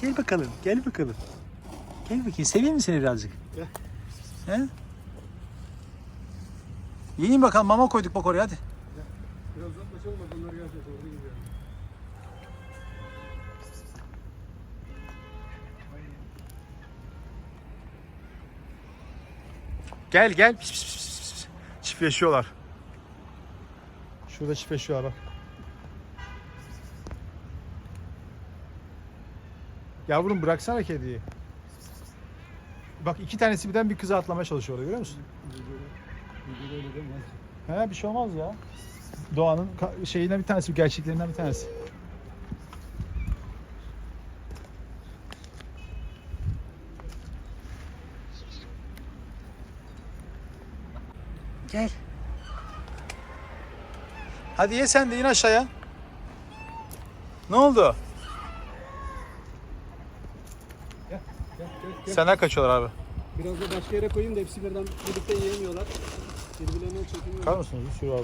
Gel bakalım. Gel bakalım. Gel bakayım. Seveyim mi seni birazcık? Gel. He? Yiyin bakalım. Mama koyduk bak oraya hadi. Biraz uzaklaşalım bak onlar gelecek orada gidiyor. Gel gel. Pis, pis, pis, pis. Çiftleşiyorlar. Şurada çiftleşiyorlar bak. Yavrum bıraksana kediyi. Bak iki tanesi birden bir kıza atlamaya çalışıyor orada görüyor musun? He bir şey olmaz ya. Doğanın şeyinden bir tanesi, gerçeklerinden bir tanesi. Gel. Hadi ye sen de in aşağıya. Ne oldu? Senden kaçıyorlar abi. Biraz da başka yere koyayım da hepsi birden birlikte yiyemiyorlar. Birbirlerine çekilmiyorlar. Kar mısınız? Bir sürü var.